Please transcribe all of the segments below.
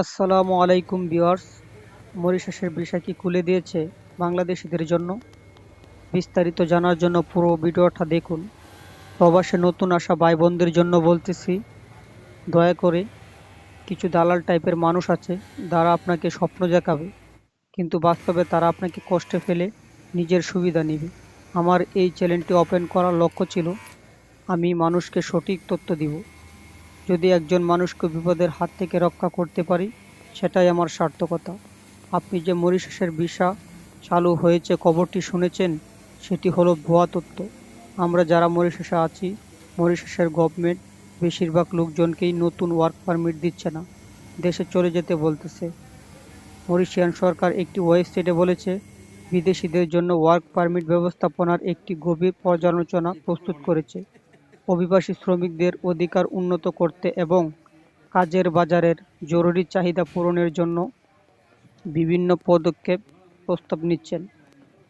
আসসালামু আলাইকুম ভিউয়ার্স। মরিশাসের বিষয় কি খুলে দিয়েছে বাংলাদেশিদের জন্য? বিস্তারিত জানার জন্য পুরো ভিডিওটা দেখুন। প্রবাসে নতুন আসা ভাই বোনদের জন্য বলতেছি, দয়া করে কিছু দালাল টাইপের মানুষ আছে যারা আপনাকে স্বপ্ন দেখাবে, কিন্তু বাস্তবে তারা আপনাকে কষ্টে ফেলে নিজের সুবিধা নেবে। আমার এই চ্যানেলটি ওপেন করার লক্ষ্য ছিল, আমি মানুষকে সঠিক তথ্য দিব। যদি একজন মানুষকে বিপদের হাত থেকে রক্ষা করতে পারি, সেটাই আমার সার্থকতা। আপনি যে মরিশাসের ভিসা চালু হয়েছে, খবরটি শুনেছেন, সেটি হলো ভুয়া তথ্য। আমরা যারা মরিশাসে আছি, মরিশাসের গভর্নমেন্ট বেশিরভাগ লোকজনকেই নতুন ওয়ার্ক পারমিট দিচ্ছে না। দেশে চলে যেতে বলতেছে। মরিশিয়ান সরকার একটি ওয়েবসাইটে বলেছে, বিদেশিদের জন্য ওয়ার্ক পারমিট ব্যবস্থাপনার একটি গভীর পর্যালোচনা প্রস্তুত করেছে। অভিবাসী শ্রমিকদের অধিকার উন্নত করতে এবং কাজের বাজারের জরুরি চাহিদা পূরণের জন্য বিভিন্ন পদক্ষেপ প্রস্তাব নিচ্ছেন।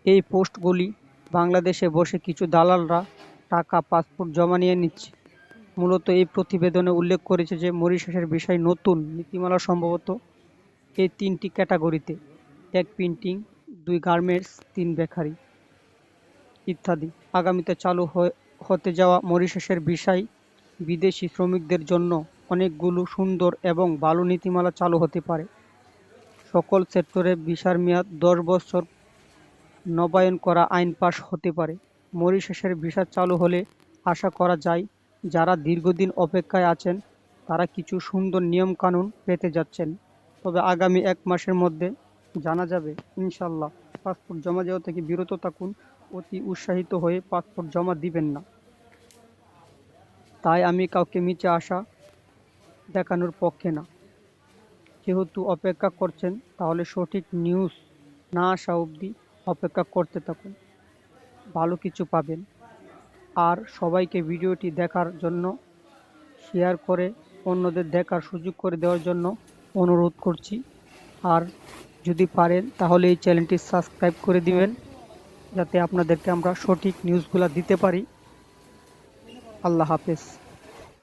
এই পোস্টগুলি বাংলাদেশে বসে কিছু দালালরা টাকা, পাসপোর্ট জমা নিয়ে নিচ্ছে। মূলত এই প্রতিবেদনে উল্লেখ করেছে যে, মরিশাসের বিষয় নতুন নীতিমালা সম্ভবত এই তিনটি ক্যাটাগরিতে এক প্রিন্টিং, দুই গার্মেন্টস, তিন বেকারি ইত্যাদি। আগামীতে চালু হয়ে হতে যাওয়া মরিশাসের বিষয় বিদেশি শ্রমিকদের জন্য অনেকগুলো সুন্দর এবং ভালো নীতিমালা চালু হতে পারে। সকল সেক্টরে ভিসার মেয়াদ দশ বছর নবায়ন করা আইন পাশ হতে পারে। মরিশাসের ভিসা চালু হলে আশা করা যায়, যারা দীর্ঘদিন অপেক্ষায় আছেন, তারা কিছু সুন্দর নিয়মকানুন পেতে যাচ্ছেন। তবে আগামী এক মাসের মধ্যে জানা যাবে ইনশাল্লাহ পাসপোর্ট জমা দেওয়া থেকে বিরত থাকুন। অতি উৎসাহিত হয়ে পাসপোর্ট জমা দিবেন না। তাই আমি কাউকে মিচে আসা দেখানোর পক্ষে না। যেহেতু অপেক্ষা করছেন, তাহলে সঠিক নিউজ না আসা অবধি অপেক্ষা করতে থাকুন। ভালো কিছু পাবেন। আর সবাইকে ভিডিওটি দেখার জন্য শেয়ার করে অন্যদের দেখার সুযোগ করে দেওয়ার জন্য অনুরোধ করছি। আর যদি পারেন, তাহলে এই চ্যানেলটি সাবস্ক্রাইব করে দিবেন। যাতে আপনাদেরকে আমরা সঠিক নিউজগুলো দিতে পারি। আল্লাহ হাফেজ।